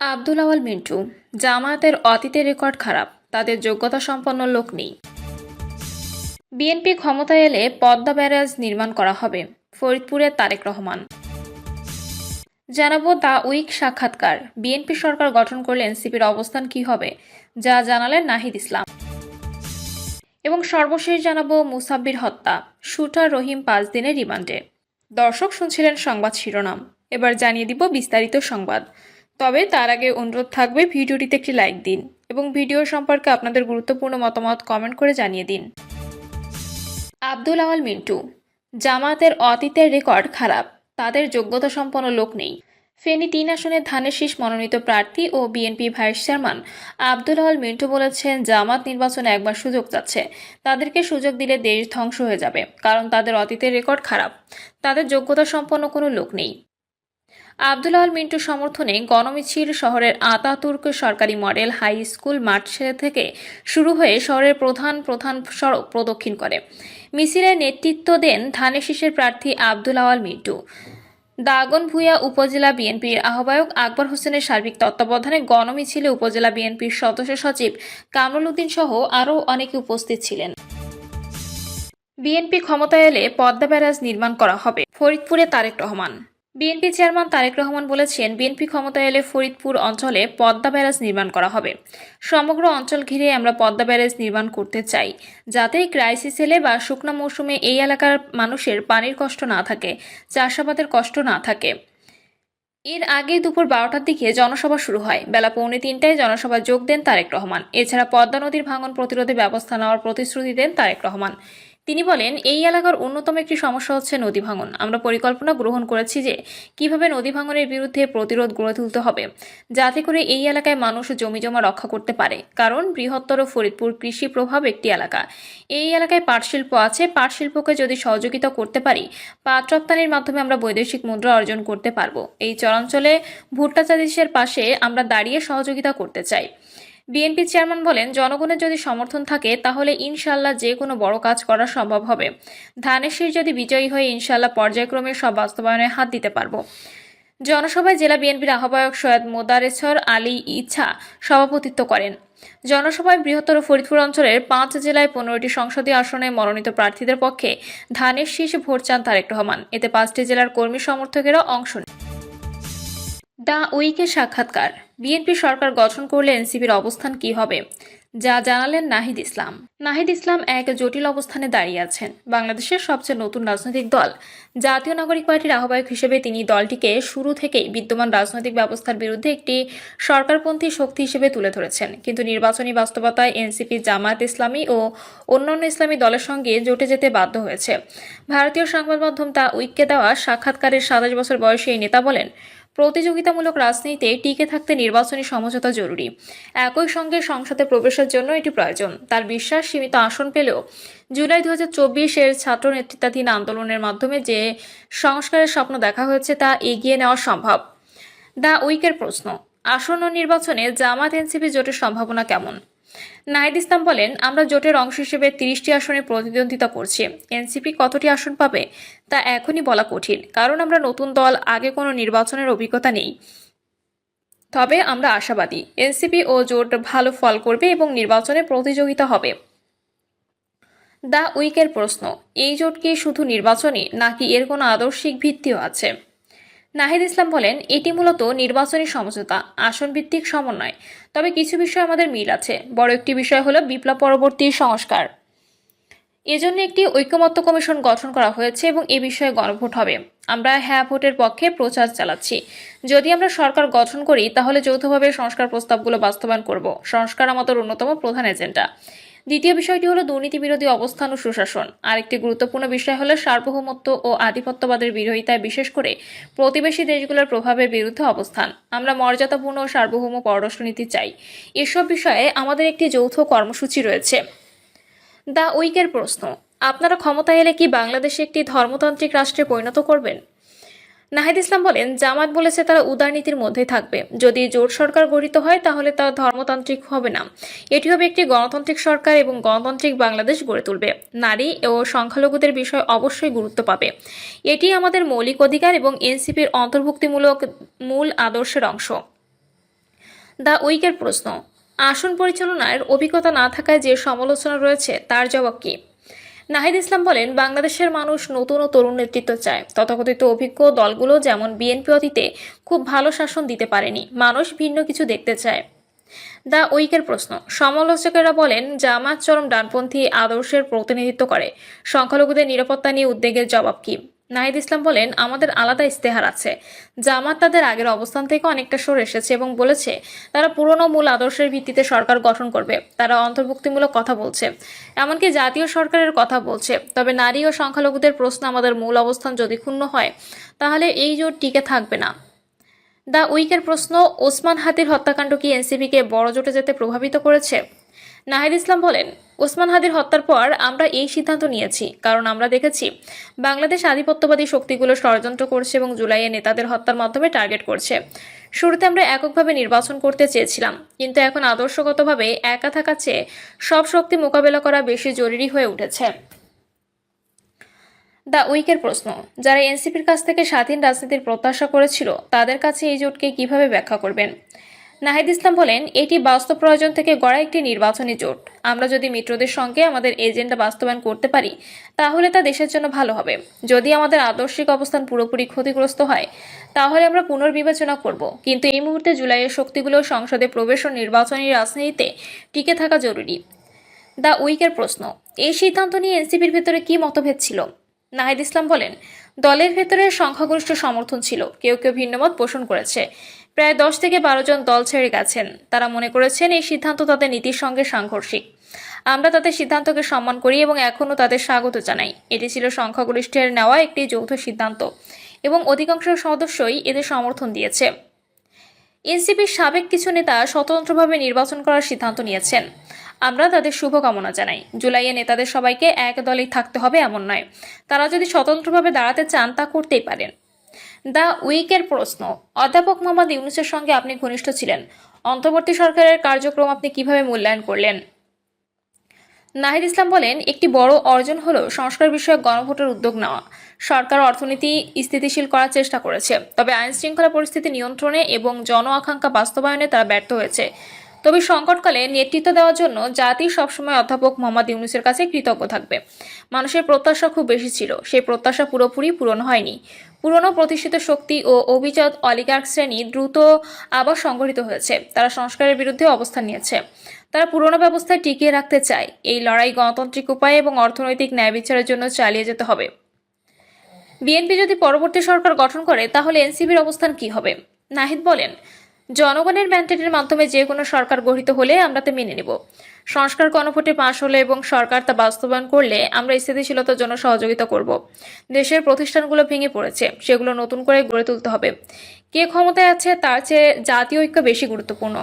আব্দুল আওয়াল মিন্টু, জামায়াতের অতীতের রেকর্ড খারাপ, তাদের যোগ্যতা সম্পন্ন লোক নেই। বিএনপি ক্ষমতায় এলে পদ্মা ব্যারাজ নির্মাণ করা হবে, ফরিদপুরের তারেক রহমান। জানাব দা উইক সাক্ষাৎকার, বিএনপি সরকার গঠন করলে এনসিপির অবস্থান কি হবে, যা জানালেন নাহিদ ইসলাম। এবং সর্বশেষ জানাব মুসাব্বির হত্যা, শুটার রহিম পাঁচ দিনের রিমান্ডে। দর্শক শুনছিলেন সংবাদ শিরোনাম, এবার জানিয়ে দিব বিস্তারিত সংবাদ। তবে তার আগে অনুরোধ থাকবে ভিডিওটিতে একটি লাইক দিন এবং ভিডিও সম্পর্কে আপনাদের গুরুত্বপূর্ণ মতামত কমেন্ট করে জানিয়ে দিন। আব্দুল আওয়াল মিন্টু, জামাতের অতীতের রেকর্ড খারাপ, তাদের যোগ্যতা সম্পন্ন লোক নেই। ফেনী তিন আসনের ধানের শীষ মনোনীত প্রার্থী ও BNP vice chairman Abdul Awal Mintu বলেছেন, জামাত নির্বাচনে একবার সুযোগ চাচ্ছে তাদেরকে সুযোগ দিলে দেশ ধ্বংস হয়ে যাবে, কারণ তাদের অতীতের রেকর্ড খারাপ। তাদের যোগ্যতা সম্পন্ন কোনো লোক নেই। আব্দুল আল মিন্টু সমর্থনে গণমিছিল শহরের আতাতুর্ক সরকারি মডেল হাই স্কুল মাঠ থেকে শুরু হয়ে শহরের প্রধান প্রধান সড়ক প্রদক্ষিণ করে। মিছিলে নেতৃত্ব দেন ধানের শীষের প্রার্থী আব্দুল আওয়াল মিন্টু। দাগনভূঞা উপজেলা বিএনপির আহ্বায়ক আকবর হোসেনের সার্বিক তত্ত্বাবধানে গণমিছিলে উপজেলা বিএনপির সদস্য সচিব কামরুল উদ্দিন সহ আরও অনেকে উপস্থিত ছিলেন। বিএনপি ক্ষমতায় এলে পদ্মা ব্যারাজ নির্মাণ করা হবে। ফরিদপুরে তারেক রহমান। বিএনপি চেয়ারম্যান তারেক রহমান বলেছেন, বিএনপি ক্ষমতায় এলে ফরিদপুর অঞ্চলে পদ্মা ব্যারাজ নির্মাণ করা হবে। সমগ্র অঞ্চল ঘিরে আমরা পদ্মা ব্যারাজ নির্মাণ করতে চাই, যাতে ক্রাইসিস এলে বা শুকনো মৌসুমে এই এলাকার মানুষের পানির কষ্ট না থাকে, চাষাবাদের কষ্ট না থাকে। এর আগে দুপুর বারোটার দিকে জনসভা শুরু হয়। বেলা পৌনে তিনটায় জনসভা যোগ দেন তারেক রহমান। এছাড়া পদ্মা নদীর ভাঙন প্রতিরোধে ব্যবস্থা নেওয়ার প্রতিশ্রুতি দেন তারেক রহমান। তিনি বলেন, এই এলাকার অন্যতম একটি সমস্যা হচ্ছে নদী ভাঙন। আমরা পরিকল্পনা গ্রহণ করেছি যে কীভাবে নদী ভাঙনের বিরুদ্ধে প্রতিরোধ গড়ে তুলতে হবে, যাতে করে এই এলাকায় মানুষ জমি জমা রক্ষা করতে পারে। কারণ বৃহত্তর ফরিদপুর কৃষি প্রভাব একটি এলাকা। এই এলাকায় পাট শিল্প আছে। পাট শিল্পকে যদি সহযোগিতা করতে পারি, পাট রপ্তানির মাধ্যমে আমরা বৈদেশিক মুদ্রা অর্জন করতে পারব। এই চরাঞ্চলে ভুট্টা পাশে আমরা দাঁড়িয়ে সহযোগিতা করতে চাই। বিএনপি চেয়ারম্যান বলেন, জনগণের যদি সমর্থন থাকে, তাহলে ইনশাল্লাহ যে কোনো বড় কাজ করা সম্ভব হবে। ধানের শীষ যদি বিজয়ী হয়ে ইনশাল্লাহ পর্যায়ক্রমে সব বাস্তবায়নে হাত দিতে পারব। জনসভায় জেলা বিএনপির আহ্বায়ক সৈয়দ মোদারেছর আলী ইচ্ছা সভাপতিত্ব করেন। জনসভায় বৃহত্তর ফরিদপুর অঞ্চলের পাঁচ জেলায় পনেরোটি সংসদীয় আসনে মনোনীত প্রার্থীদের পক্ষে ধানের শীষ ভোট চান তারেক রহমান। এতে পাঁচটি জেলার কর্মী সমর্থকেরা অংশ নেন। দ্য উইকে সাক্ষাৎকার। বিএনপি সরকার গঠন করলে এনসিপির অবস্থান কি হবে, যা জানালেন নাহিদ ইসলাম। নাহিদ ইসলাম এক জটিল অবস্থানে দাঁড়িয়ে আছেন। বাংলাদেশের সবচেয়ে নতুন রাজনৈতিক দল। জাতীয় নাগরিক পার্টির আহ্বায়ক হিসেবে তিনি দলটিকে শুরু থেকেই বিদ্যমান রাজনৈতিক ব্যবস্থার বিরুদ্ধে একটি সরকারপন্থী শক্তি হিসেবে তুলে ধরেছেন। কিন্তু নির্বাচনী বাস্তবতায় এনসিপি জামায়াত ইসলামী ও অন্যান্য ইসলামী দলের সঙ্গে জোটে যেতে বাধ্য হয়েছে। ভারতীয় সংবাদ মাধ্যম তা উইককে দেওয়া সাক্ষাৎকারের সাতাশ বছর বয়সী এই নেতা বলেন প্রতিযোগিতামূলক রাজনীতিতে টিকে থাকতে নির্বাচনী সমঝোতা জরুরি। একই সঙ্গে সংসদে প্রবেশের জন্য এটি প্রয়োজন। তার বিশ্বাস, সীমিত আসন পেলেও জুলাই দু চব্বিশের ছাত্র নেতৃত্বাধীন আন্দোলনের মাধ্যমে যে সংস্কারের স্বপ্ন দেখা হয়েছে তা এগিয়ে নেওয়া সম্ভব। দ্য উইকের প্রশ্ন, আসন্ন নির্বাচনে জামাত এনসিপি জোটের সম্ভাবনা কেমন? নাহিদ ইসলাম বলেন, আমরা জোটের অংশ হিসেবে তিরিশটি আসনে প্রতিদ্বন্দ্বিতা করছি। এনসিপি কতটি আসন পাবে তা এখনই বলা কঠিন, কারণ আমরা নতুন দল, আগে কোনো নির্বাচনের অভিজ্ঞতা নেই। তবে আমরা আশাবাদী, এনসিপি ও জোট ভালো ফল করবে এবং নির্বাচনে প্রতিযোগিতা হবে। দ্য উইকের প্রশ্ন, এই জোট কি শুধু নির্বাচনী নাকি এর কোনো আদর্শিক ভিত্তিও আছে? নাহিদ ইসলাম বলেন, এটি মূলত নির্বাচনী সমঝোতা আসন ভিত্তিক সমন্বয়। তবে কিছু বিষয় আমাদের মিল আছে। বড় একটি বিষয় হলো বিপ্লব পরবর্তী সংস্কার। এজন্য একটি ঐক্যমত্য কমিশন গঠন করা হয়েছে এবং এ বিষয়ে গণভোট হবে। আমরা হ্যাঁ ভোটের পক্ষে প্রচার চালাচ্ছি। যদি আমরা সরকার গঠন করি, তাহলে যৌথভাবে সংস্কার প্রস্তাবগুলো বাস্তবায়ন করব। সংস্কার আমাদের অন্যতম প্রধান এজেন্ডা। দ্বিতীয় বিষয়টি হলো দুর্নীতি বিরোধী অবস্থান ও সুশাসন। আরেকটি গুরুত্বপূর্ণ বিষয় হলো সার্বভৌমত্ব ও আধিপত্যবাদের বিরোধিতায় বিশেষ করে প্রতিবেশী দেশগুলোর প্রভাবের বিরুদ্ধে অবস্থান। আমরা মর্যাদাপূর্ণ ও সার্বভৌম পররাষ্ট্রনীতি চাই। এসব বিষয়ে আমাদের একটি যৌথ কর্মসূচি রয়েছে। দ্য উইকের প্রশ্ন, আপনারা ক্ষমতায় এলে কি বাংলাদেশে একটি ধর্মতান্ত্রিক রাষ্ট্রে পরিণত করবেন? নাহিদ ইসলাম বলেন, জামাত বলেছে তারা উদারনীতির মধ্যে থাকবে। যদি জোট সরকার গঠিত হয়, তাহলে তা ধর্মতান্ত্রিক হবে না। এটি হবে একটি গণতান্ত্রিক সরকার এবং গণতান্ত্রিক বাংলাদেশ গড়ে তুলবে। নারী ও সংখ্যালঘুদের বিষয় অবশ্যই গুরুত্ব পাবে। এটি আমাদের মৌলিক অধিকার এবং এনসিপির অন্তর্ভুক্তিমূলক মূল আদর্শের অংশ। দ্য উইকের প্রশ্ন, আসন পরিচালনার অভিজ্ঞতা না থাকায় যে সমালোচনা রয়েছে, তার জবাব কি? নাহিদ ইসলাম বলেন, বাংলাদেশের মানুষ নতুন ও তরুণ নেতৃত্ব চায়। তথাকথিত অভিজ্ঞ দলগুলো যেমন বিএনপি অতীতে খুব ভালো শাসন দিতে পারেনি, মানুষ ভিন্ন কিছু দেখতে চায়। দ্য উইকের প্রশ্ন, সমালোচকেরা বলেন, জামাত চরম ডানপন্থী আদর্শের প্রতিনিধিত্ব করে। সংখ্যালঘুদের নিরাপত্তা নিয়ে উদ্বেগের জবাব কি? নাহিদ ইসলাম বলেন, আমাদের আলাদা ইস্তেহার আছে। জামাত তাদের আগের অবস্থান থেকে অনেকটা সরে এসেছে এবং বলেছে, তারা পুরনো মূল আদর্শের ভিত্তিতে সরকার গঠন করবে। তারা অন্তর্ভুক্তিমূলক কথা বলছে। এমনকি জাতীয় সরকারের কথা বলছে। তবে নারী ও সংখ্যালঘুদের প্রশ্ন আমাদের মূল অবস্থান যদি ক্ষুণ্ণ হয়, তাহলে এই জোট টিকে থাকবে না। দ্য উইকের প্রশ্ন, ওসমান হাদির হত্যাকাণ্ড কি এনসিপিকে বড় জোটে যেতে প্রভাবিত করেছে? নাহিদ ইসলাম বলেন, ওসমান হাদির হত্যার পর আমরা এই সিদ্ধান্ত নিয়েছি, কারণ আমরা দেখেছি বাংলাদেশ আধিপত্যবাদী শক্তিগুলো ষড়যন্ত্র করছে এবং জুলাইয়ে নেতাদের হত্যার মাধ্যমে টার্গেট করছে। শুরুতে আমরা এককভাবে নির্বাচন করতে চেয়েছিলাম, কিন্তু এখন আদর্শগতভাবে একা থাকা চেয়ে সব শক্তি মোকাবেলা করা বেশি জরুরি হয়ে উঠেছে। দ্য উইকের প্রশ্ন, যারা এনসিপির কাছ থেকে স্বাধীন রাজনীতির প্রত্যাশা করেছিল, তাদের কাছে এই জোটকে কীভাবে ব্যাখ্যা করবেন? নাহিদ ইসলাম বলেন, এটি বাস্তব প্রয়োজন থেকে গড়া একটি নির্বাচনী জোট। আমরা যদি মিত্রদের সঙ্গে আমাদের এজেন্ডা বাস্তবায়ন করতে পারি, তাহলে তা দেশের জন্য ভালো হবে। যদি আমাদের আদর্শিক অবস্থান পুরোপুরি ক্ষতিগ্রস্ত হয়, তাহলে আমরা পুনর্বিবেচনা করব। কিন্তু এই মুহূর্তে জুলাইয়ের শক্তিগুলো সংসদে প্রবেশ ও নির্বাচনী রাজনীতিতে টিকে থাকা জরুরি। দ্য উইকের প্রশ্ন, এই সিদ্ধান্ত নিয়ে এনসিপির ভেতরে কি মতভেদ ছিল? নাহিদ ইসলাম বলেন দলের ভেতরে সংখ্যাগরিষ্ঠ সমর্থন ছিল। কেউ কেউ ভিন্নমত পোষণ করেছে। প্রায় দশ থেকে বারো জন দল ছেড়ে গেছেন। তারা মনে করেছেন এই সিদ্ধান্ত তাদের নীতির সঙ্গে সাংঘর্ষিক। আমরা তাদের সিদ্ধান্তকে সম্মান করি এবং এখনও তাদের স্বাগত জানাই। এটি ছিল সংখ্যাগরিষ্ঠের নেওয়া একটি যৌথ সিদ্ধান্ত এবং অধিকাংশ সদস্যই এদের সমর্থন দিয়েছে। এনসিপির সাবেক কিছু নেতা স্বতন্ত্রভাবে নির্বাচন করার সিদ্ধান্ত নিয়েছেন। আমরা তাদের শুভকামনা জানাই। জুলাইয়ে নেতাদের সবাইকে এক দলেই থাকতে হবে এমন নয়। তারা যদি স্বতন্ত্রভাবে দাঁড়াতে চান তা করতেই পারেন। দ্য উইকের প্রশ্ন, অধ্যাপক মোহাম্মদ ইউনুসের সঙ্গে আপনি ঘনিষ্ঠ ছিলেন। অন্তর্বর্তী সরকারের কার্যক্রম আপনি কীভাবে মূল্যায়ন করলেন? নাহিদ ইসলাম বলেন, একটি বড় অর্জন হলো সংস্কার বিষয়ক গণভোটের উদ্যোগ নেওয়া। সরকার অর্থনীতি স্থিতিশীল করার চেষ্টা করেছে, তবে আইন শৃঙ্খলা পরিস্থিতি নিয়ন্ত্রণে এবং জন আকাঙ্ক্ষা বাস্তবায়নে তারা ব্যর্থ হয়েছে। তবে সংকটকালে নেতৃত্ব দেওয়ার জন্য জাতি সবসময় অধ্যাপক মোহাম্মদ ইউনুসের কাছে কৃতজ্ঞ থাকবে। মানুষের প্রত্যাশা খুব বেশি ছিল। সেই প্রত্যাশা পুরোপুরি পূরণ হয়নি। পুরনো প্রতিষ্ঠিত শক্তি ও অভিজাত অলিগার্ক শ্রেণি দ্রুত আবার সংগঠিত হয়েছে। তারা সংস্কারের বিরুদ্ধে অবস্থান নিয়েছে। তারা পুরনো ব্যবস্থায় টিকিয়ে রাখতে চায়। এই লড়াই গণতান্ত্রিক উপায়ে এবং অর্থনৈতিক ন্যায় বিচারের জন্য চালিয়ে যেতে হবে। বিএনপি যদি পরবর্তী সরকার গঠন করে, তাহলে এনসিপির অবস্থান কি হবে? নাহিদ বলেন জনগণের ম্যান্ডেটের মাধ্যমে যে কোনো সরকার গঠিত হলে আমরা তা মেনে নেব। সংস্কার গণভোটে পাশ হলে এবং সরকার তা বাস্তবায়ন করলে আমরা স্থিতিশীলতার জন্য সহযোগিতা করব। দেশের প্রতিষ্ঠানগুলো ভেঙে পড়েছে, সেগুলো নতুন করে গড়ে তুলতে হবে। কে ক্ষমতায় আছে তার চেয়ে জাতীয় ঐক্য বেশি গুরুত্বপূর্ণ।